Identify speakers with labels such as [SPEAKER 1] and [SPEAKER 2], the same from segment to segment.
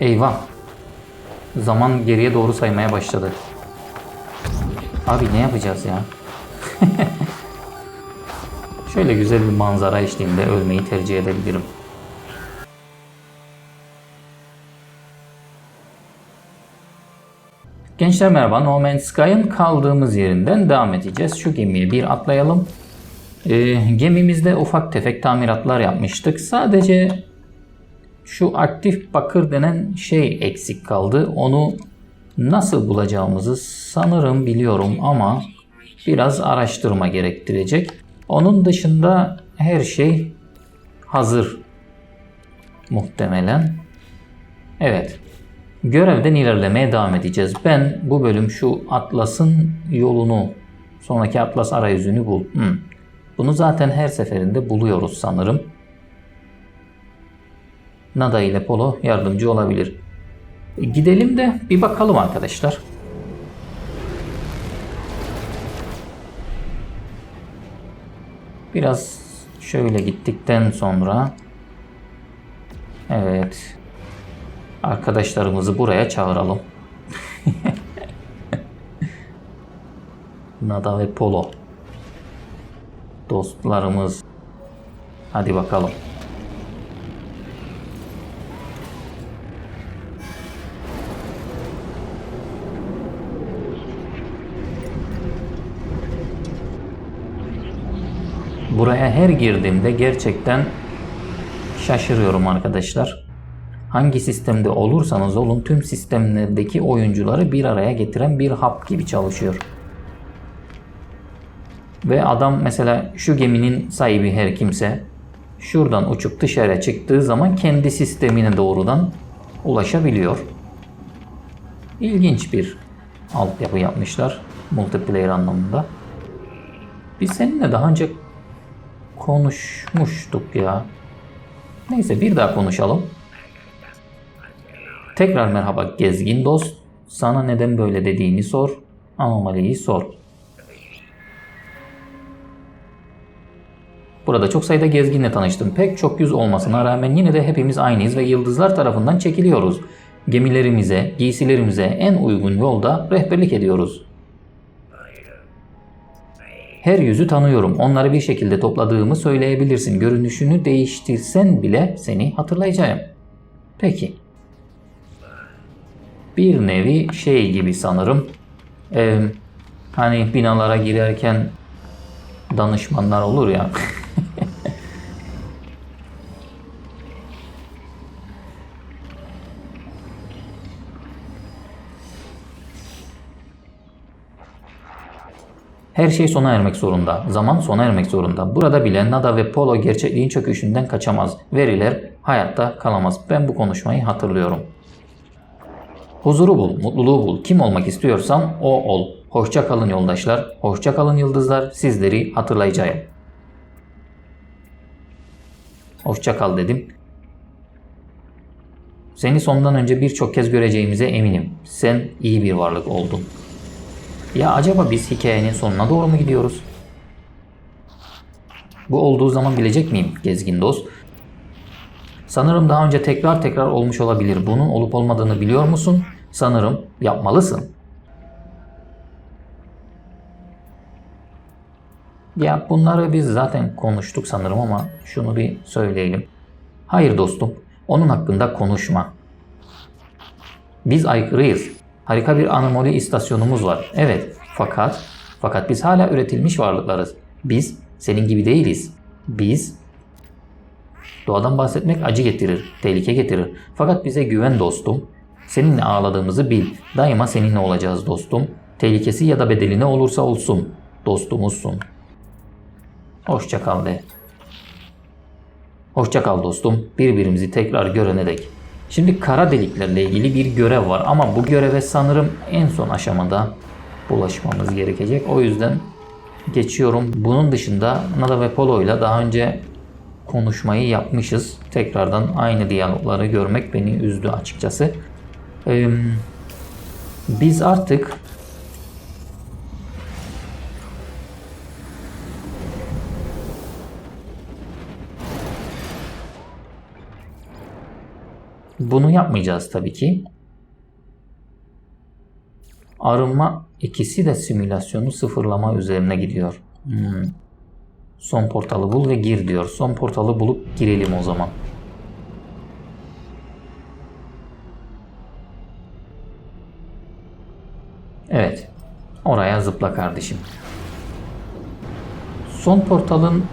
[SPEAKER 1] Eyvah. Zaman geriye doğru saymaya başladı. Abi ne yapacağız ya? Şöyle güzel bir manzara eşliğinde ölmeyi tercih edebilirim. Gençler merhaba. No Man's Sky'ın kaldığımız yerinden devam edeceğiz. Şu gemiye bir atlayalım. Ee, gemimizde ufak tefek tamiratlar yapmıştık. Sadece şu aktif bakır denen şey eksik kaldı. Onu nasıl bulacağımızı sanırım biliyorum ama biraz araştırma gerektirecek. Onun dışında her şey hazır muhtemelen. Evet. Görevden ilerlemeye devam edeceğiz. Ben bu bölüm şu Atlas'ın yolunu, sonraki Atlas arayüzünü bul. Hmm. Bunu zaten her seferinde buluyoruz sanırım. Nada ile Polo yardımcı olabilir. E, Gidelim de bir bakalım arkadaşlar. Biraz şöyle gittikten sonra evet arkadaşlarımızı buraya çağıralım. Nada ve Polo. Dostlarımız. Hadi bakalım. Buraya her girdiğimde gerçekten şaşırıyorum arkadaşlar. Hangi sistemde olursanız olun tüm sistemlerdeki oyuncuları bir araya getiren bir hap gibi çalışıyor. Ve adam mesela şu geminin sahibi her kimse şuradan uçup dışarıya çıktığı zaman kendi sistemine doğrudan ulaşabiliyor. İlginç bir altyapı yapmışlar multiplayer anlamında. Biz seninle daha önce konuşmuştuk ya. Neyse bir daha konuşalım. Tekrar merhaba gezgin dost. Sana neden böyle dediğini sor. Anomaliyi sor. Burada çok sayıda gezginle tanıştım. Pek çok yüz olmasına rağmen yine de hepimiz aynıyız ve yıldızlar tarafından çekiliyoruz. Gemilerimize, giysilerimize en uygun yolda rehberlik ediyoruz. Her yüzü tanıyorum. Onları bir şekilde topladığımı söyleyebilirsin. Görünüşünü değiştirsen bile seni hatırlayacağım. Peki. Bir nevi şey gibi sanırım. Ee, hani binalara girerken danışmanlar olur ya. Her şey sona ermek zorunda. Zaman sona ermek zorunda. Burada bile Nada ve Polo gerçekliğin çöküşünden kaçamaz. Veriler hayatta kalamaz. Ben bu konuşmayı hatırlıyorum. Huzuru bul, mutluluğu bul. Kim olmak istiyorsan o ol. Hoşça kalın yoldaşlar, hoşça kalın yıldızlar. Sizleri hatırlayacağım. Hoşça kal dedim. Seni sondan önce birçok kez göreceğimize eminim. Sen iyi bir varlık oldun. Ya acaba biz hikayenin sonuna doğru mu gidiyoruz? Bu olduğu zaman bilecek miyim gezgin dost? Sanırım daha önce tekrar tekrar olmuş olabilir. Bunun olup olmadığını biliyor musun? Sanırım yapmalısın. Ya bunları biz zaten konuştuk sanırım ama şunu bir söyleyelim. Hayır dostum, onun hakkında konuşma. Biz aykırıyız. Harika bir anomali istasyonumuz var. Evet, fakat fakat biz hala üretilmiş varlıklarız. Biz senin gibi değiliz. Biz Doğadan bahsetmek acı getirir, tehlike getirir. Fakat bize güven dostum. Seninle ağladığımızı bil. Daima seninle olacağız dostum. Tehlikesi ya da bedeli ne olursa olsun. Dostumuzsun. Hoşça kal de. Hoşça kal dostum. Birbirimizi tekrar görene dek. Şimdi kara deliklerle ilgili bir görev var ama bu göreve sanırım en son aşamada bulaşmamız gerekecek. O yüzden geçiyorum. Bunun dışında Nada ve Polo ile daha önce konuşmayı yapmışız. Tekrardan aynı diyalogları görmek beni üzdü açıkçası. Ee, biz artık Bunu yapmayacağız tabii ki. Arınma ikisi de simülasyonu sıfırlama üzerine gidiyor. Hmm. Son portalı bul ve gir diyor. Son portalı bulup girelim o zaman. Evet. Oraya zıpla kardeşim. Son portalın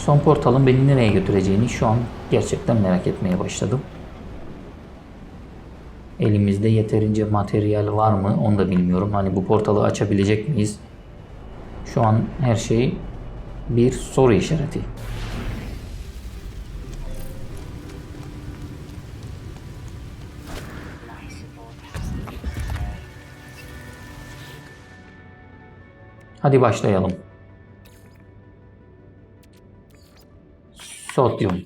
[SPEAKER 1] son portalın beni nereye götüreceğini şu an gerçekten merak etmeye başladım. Elimizde yeterince materyal var mı onu da bilmiyorum. Hani bu portalı açabilecek miyiz? Şu an her şey bir soru işareti. Hadi başlayalım. Sodyum.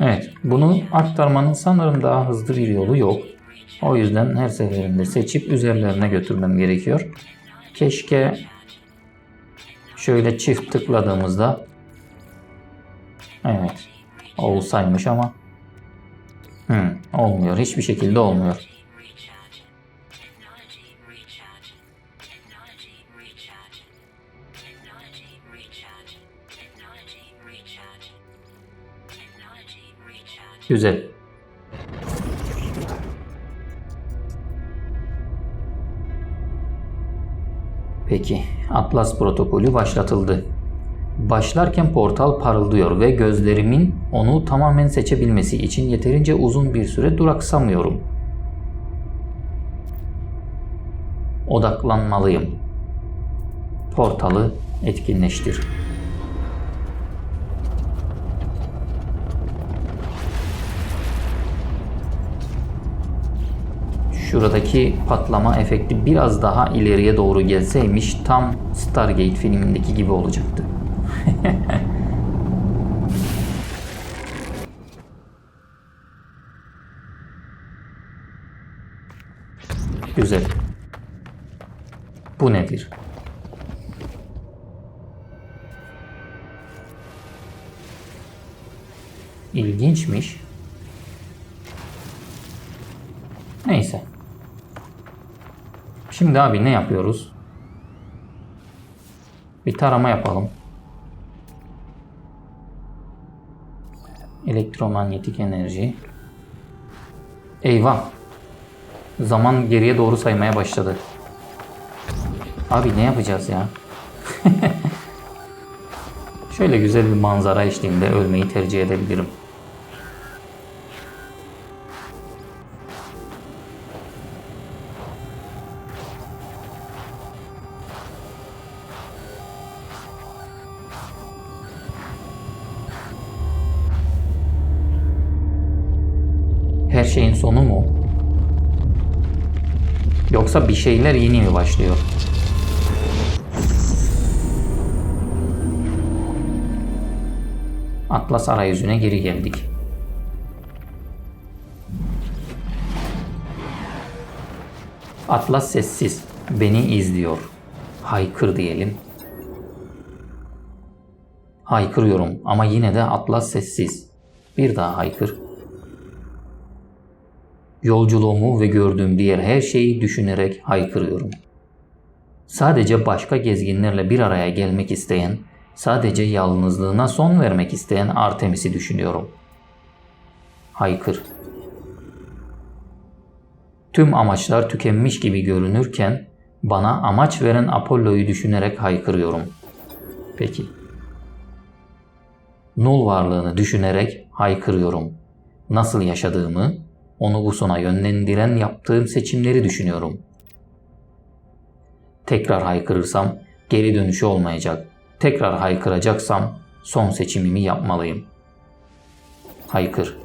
[SPEAKER 1] Evet, bunu aktarmanın sanırım daha hızlı bir yolu yok. O yüzden her seferinde seçip üzerlerine götürmem gerekiyor. Keşke şöyle çift tıkladığımızda evet olsaymış ama hmm, olmuyor. Hiçbir şekilde olmuyor. Güzel. Peki, Atlas protokolü başlatıldı. Başlarken portal parıldıyor ve gözlerimin onu tamamen seçebilmesi için yeterince uzun bir süre duraksamıyorum. Odaklanmalıyım. Portalı etkinleştir. Şuradaki patlama efekti biraz daha ileriye doğru gelseymiş tam Stargate filmindeki gibi olacaktı. Güzel. Bu nedir? İlginçmiş. Neyse. Şimdi abi ne yapıyoruz? Bir tarama yapalım. Elektromanyetik enerji. Eyvah. Zaman geriye doğru saymaya başladı. Abi ne yapacağız ya? Şöyle güzel bir manzara eşliğinde ölmeyi tercih edebilirim. Yoksa bir şeyler yeni mi başlıyor? Atlas arayüzüne geri geldik. Atlas sessiz. Beni izliyor. Haykır diyelim. Haykırıyorum ama yine de Atlas sessiz. Bir daha haykır. Yolculuğumu ve gördüğüm diğer her şeyi düşünerek haykırıyorum. Sadece başka gezginlerle bir araya gelmek isteyen, sadece yalnızlığına son vermek isteyen Artemis'i düşünüyorum. Haykır. Tüm amaçlar tükenmiş gibi görünürken bana amaç veren Apollo'yu düşünerek haykırıyorum. Peki. Nul varlığını düşünerek haykırıyorum. Nasıl yaşadığımı, onu bu sona yönlendiren yaptığım seçimleri düşünüyorum. Tekrar haykırırsam geri dönüşü olmayacak. Tekrar haykıracaksam son seçimimi yapmalıyım. Haykır.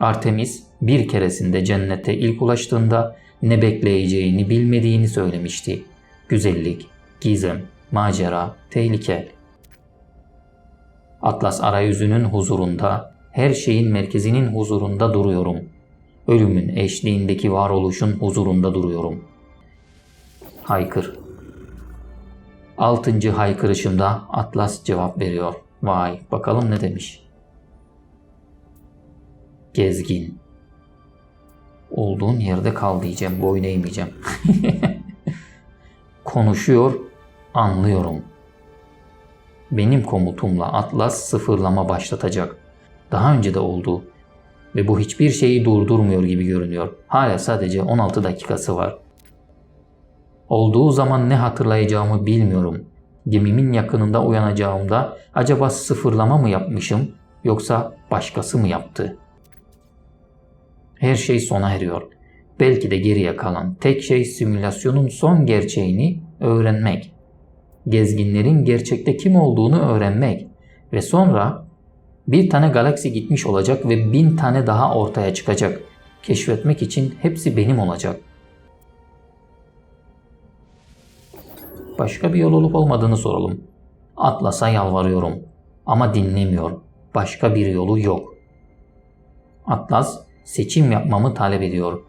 [SPEAKER 1] Artemis bir keresinde cennete ilk ulaştığında ne bekleyeceğini bilmediğini söylemişti. Güzellik, gizem, macera, tehlike. Atlas arayüzünün huzurunda, her şeyin merkezinin huzurunda duruyorum. Ölümün eşliğindeki varoluşun huzurunda duruyorum. Haykır. Altıncı haykırışımda Atlas cevap veriyor. Vay bakalım ne demiş. Gezgin. Olduğun yerde kal diyeceğim. Boyun eğmeyeceğim. Konuşuyor, anlıyorum. Benim komutumla Atlas sıfırlama başlatacak. Daha önce de oldu. Ve bu hiçbir şeyi durdurmuyor gibi görünüyor. Hala sadece 16 dakikası var. Olduğu zaman ne hatırlayacağımı bilmiyorum. Gemimin yakınında uyanacağımda acaba sıfırlama mı yapmışım yoksa başkası mı yaptı? Her şey sona eriyor. Belki de geriye kalan tek şey simülasyonun son gerçeğini öğrenmek. Gezginlerin gerçekte kim olduğunu öğrenmek ve sonra bir tane galaksi gitmiş olacak ve bin tane daha ortaya çıkacak. Keşfetmek için hepsi benim olacak. Başka bir yol olup olmadığını soralım. Atlas'a yalvarıyorum ama dinlemiyor. Başka bir yolu yok. Atlas seçim yapmamı talep ediyor.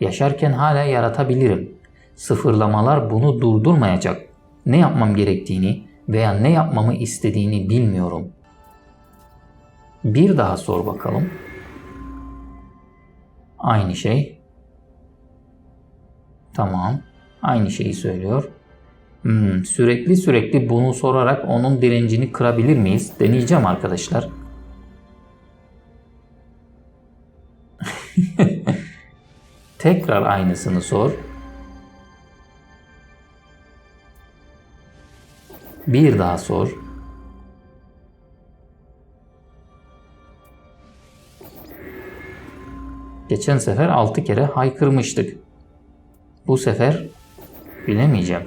[SPEAKER 1] Yaşarken hala yaratabilirim. Sıfırlamalar bunu durdurmayacak. Ne yapmam gerektiğini veya ne yapmamı istediğini bilmiyorum. Bir daha sor bakalım. Aynı şey. Tamam. Aynı şeyi söylüyor. Hmm, sürekli sürekli bunu sorarak onun direncini kırabilir miyiz? Deneyeceğim arkadaşlar. Tekrar aynısını sor. Bir daha sor. Geçen sefer 6 kere haykırmıştık. Bu sefer bilemeyeceğim.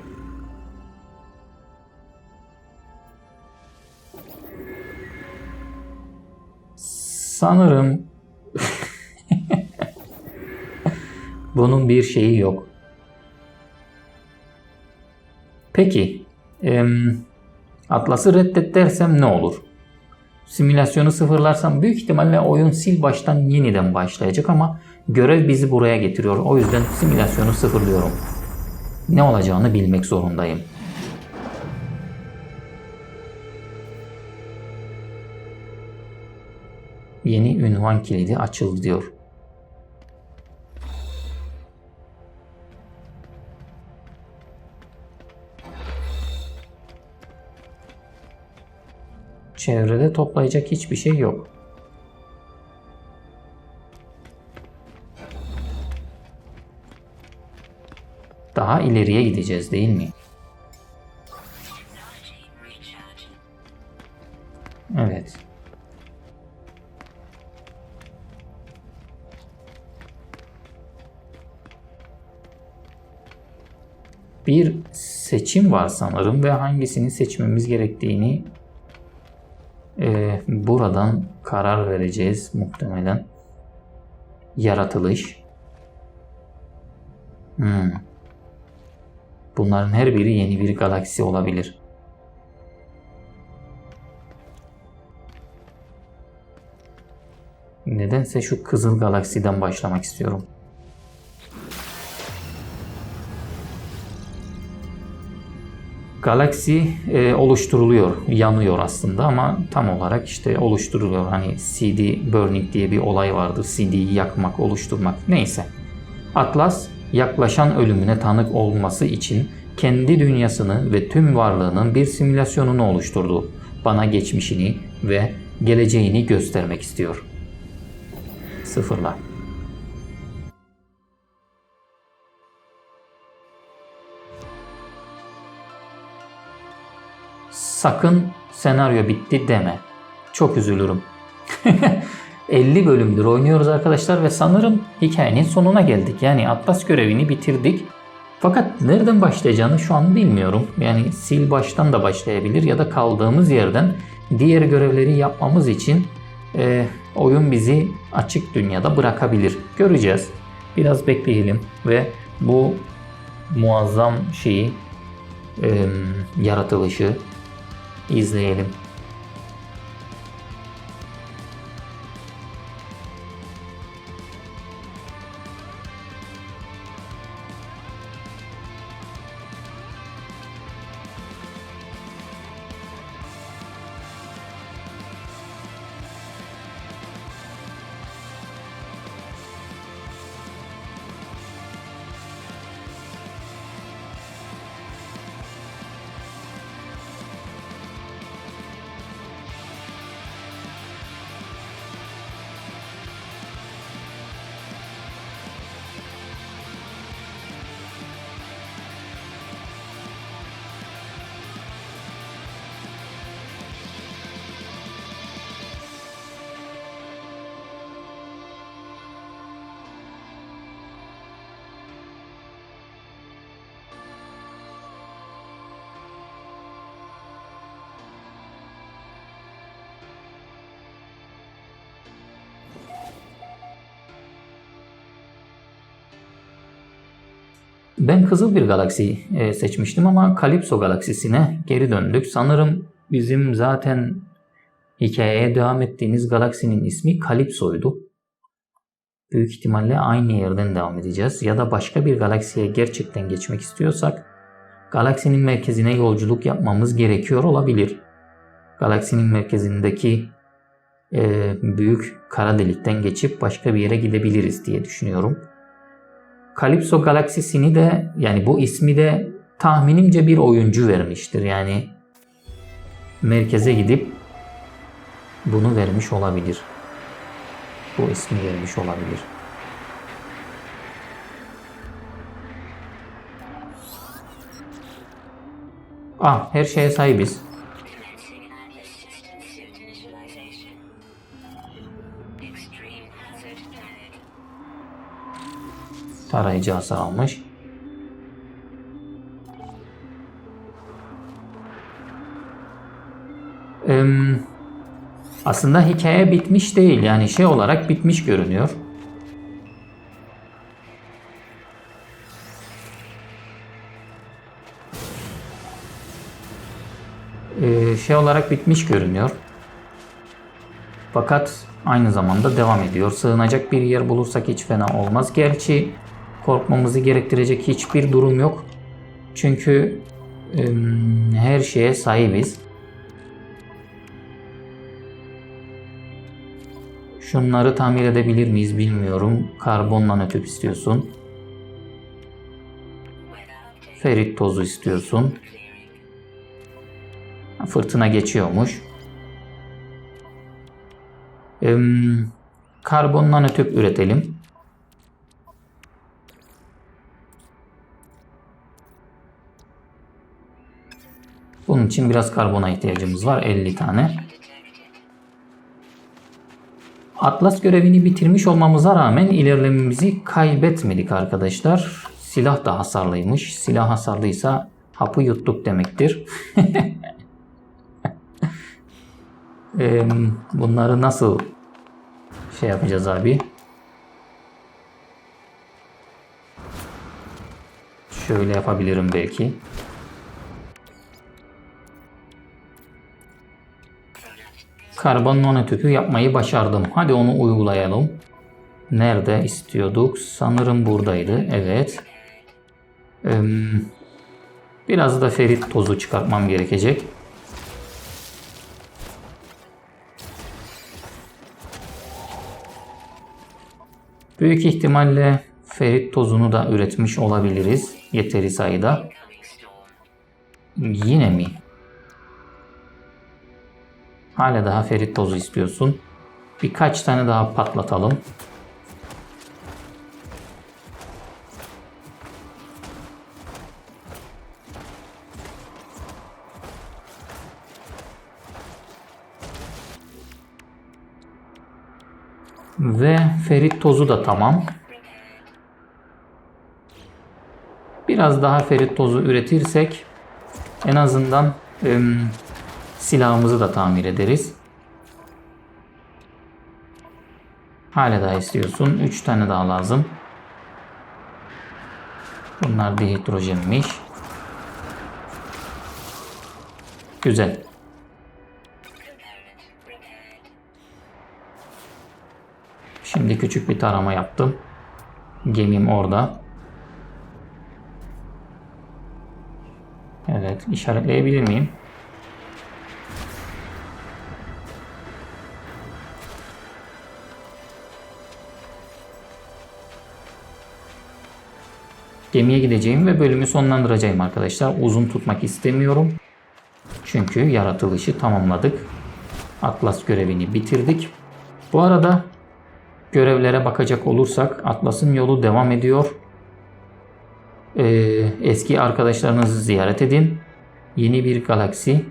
[SPEAKER 1] Sanırım bunun bir şeyi yok. Peki, em, Atlas'ı reddet dersem ne olur? Simülasyonu sıfırlarsam büyük ihtimalle oyun sil baştan yeniden başlayacak ama görev bizi buraya getiriyor. O yüzden simülasyonu sıfırlıyorum. Ne olacağını bilmek zorundayım. Yeni ünvan kilidi açıldı diyor. Çevrede toplayacak hiçbir şey yok. Daha ileriye gideceğiz değil mi? Evet. Bir seçim var sanırım ve hangisini seçmemiz gerektiğini buradan karar vereceğiz muhtemelen. Yaratılış. Hmm. Bunların her biri yeni bir galaksi olabilir. Nedense şu kızıl galaksiden başlamak istiyorum. Galaksi e, oluşturuluyor, yanıyor aslında ama tam olarak işte oluşturuluyor. Hani CD burning diye bir olay vardır. CD'yi yakmak, oluşturmak. Neyse. Atlas yaklaşan ölümüne tanık olması için kendi dünyasını ve tüm varlığının bir simülasyonunu oluşturdu. Bana geçmişini ve geleceğini göstermek istiyor. Sıfırla. Sakın senaryo bitti deme. Çok üzülürüm. 50 bölümdür oynuyoruz arkadaşlar ve sanırım hikayenin sonuna geldik. Yani Atlas görevini bitirdik. Fakat nereden başlayacağını şu an bilmiyorum. Yani sil baştan da başlayabilir ya da kaldığımız yerden diğer görevleri yapmamız için e, oyun bizi açık dünyada bırakabilir. Göreceğiz. Biraz bekleyelim ve bu muazzam şeyi e, yaratılışı izleyelim. Ben kızıl bir galaksi e, seçmiştim ama Kalipso galaksisine geri döndük. Sanırım bizim zaten hikayeye devam ettiğimiz galaksinin ismi Kalipso'ydu. Büyük ihtimalle aynı yerden devam edeceğiz. Ya da başka bir galaksiye gerçekten geçmek istiyorsak galaksinin merkezine yolculuk yapmamız gerekiyor olabilir. Galaksinin merkezindeki e, büyük kara delikten geçip başka bir yere gidebiliriz diye düşünüyorum. Kalipso galaksisini de yani bu ismi de tahminimce bir oyuncu vermiştir. Yani merkeze gidip bunu vermiş olabilir. Bu ismi vermiş olabilir. Ah her şeye sahibiz. Tarayıcı hasar almış. Aslında hikaye bitmiş değil. Yani şey olarak bitmiş görünüyor. Ee, şey olarak bitmiş görünüyor. Fakat aynı zamanda devam ediyor. Sığınacak bir yer bulursak hiç fena olmaz. Gerçi korkmamızı gerektirecek hiçbir durum yok. Çünkü her şeye sahibiz. Şunları tamir edebilir miyiz bilmiyorum. Karbon nanotüp istiyorsun. Ferit tozu istiyorsun. Fırtına geçiyormuş. Em, karbon nanotüp üretelim. Bunun için biraz karbona ihtiyacımız var. 50 tane. Atlas görevini bitirmiş olmamıza rağmen ilerlememizi kaybetmedik arkadaşlar. Silah da hasarlıymış. Silah hasarlıysa hapı yuttuk demektir. Em, bunları nasıl şey yapacağız abi? Şöyle yapabilirim belki. Karbon nanotüpü yapmayı başardım. Hadi onu uygulayalım. Nerede istiyorduk? Sanırım buradaydı. Evet. Biraz da ferit tozu çıkartmam gerekecek. Büyük ihtimalle ferit tozunu da üretmiş olabiliriz yeteri sayıda. Yine mi? Hala daha ferit tozu istiyorsun. Birkaç tane daha patlatalım. Ve ferit tozu da tamam. Biraz daha ferit tozu üretirsek en azından em, silahımızı da tamir ederiz. Hala daha istiyorsun. 3 tane daha lazım. Bunlar dihidrojenmiş. Güzel. Şimdi küçük bir tarama yaptım. Gemim orada. Evet, işaretleyebilir miyim? Gemiye gideceğim ve bölümü sonlandıracağım arkadaşlar. Uzun tutmak istemiyorum. Çünkü yaratılışı tamamladık. Atlas görevini bitirdik. Bu arada görevlere bakacak olursak Atlas'ın yolu devam ediyor. Ee, eski arkadaşlarınızı ziyaret edin. Yeni bir galaksi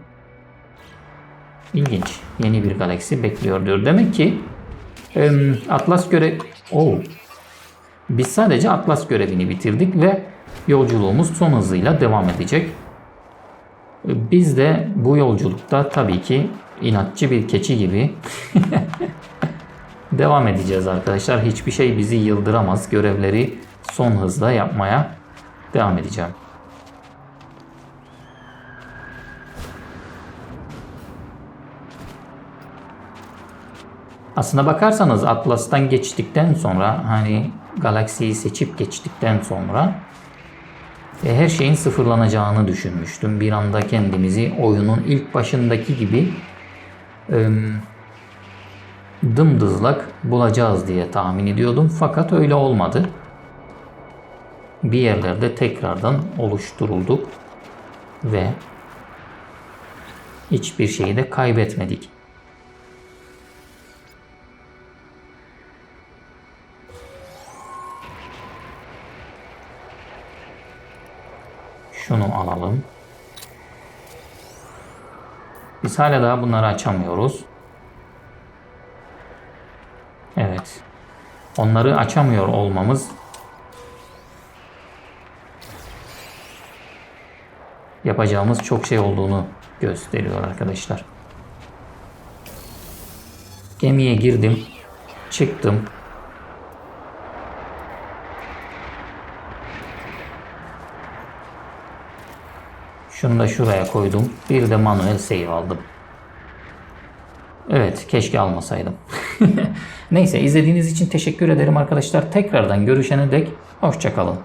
[SPEAKER 1] ilginç. Yeni bir galaksi bekliyor diyor. Demek ki Atlas görev... Oo. Biz sadece Atlas görevini bitirdik ve yolculuğumuz son hızıyla devam edecek. Biz de bu yolculukta tabii ki inatçı bir keçi gibi devam edeceğiz arkadaşlar. Hiçbir şey bizi yıldıramaz. Görevleri son hızla yapmaya devam edeceğim. Aslına bakarsanız Atlas'tan geçtikten sonra hani galaksiyi seçip geçtikten sonra e, her şeyin sıfırlanacağını düşünmüştüm. Bir anda kendimizi oyunun ilk başındaki gibi e, dımdızlak bulacağız diye tahmin ediyordum. Fakat öyle olmadı. Bir yerlerde tekrardan oluşturulduk ve hiçbir şeyi de kaybetmedik. Şunu alalım. Biz hala daha bunları açamıyoruz. Evet. Onları açamıyor olmamız yapacağımız çok şey olduğunu gösteriyor arkadaşlar. Gemiye girdim. Çıktım. Şunu da şuraya koydum. Bir de manuel save aldım. Evet, keşke almasaydım. Neyse, izlediğiniz için teşekkür ederim arkadaşlar. Tekrardan görüşene dek hoşçakalın.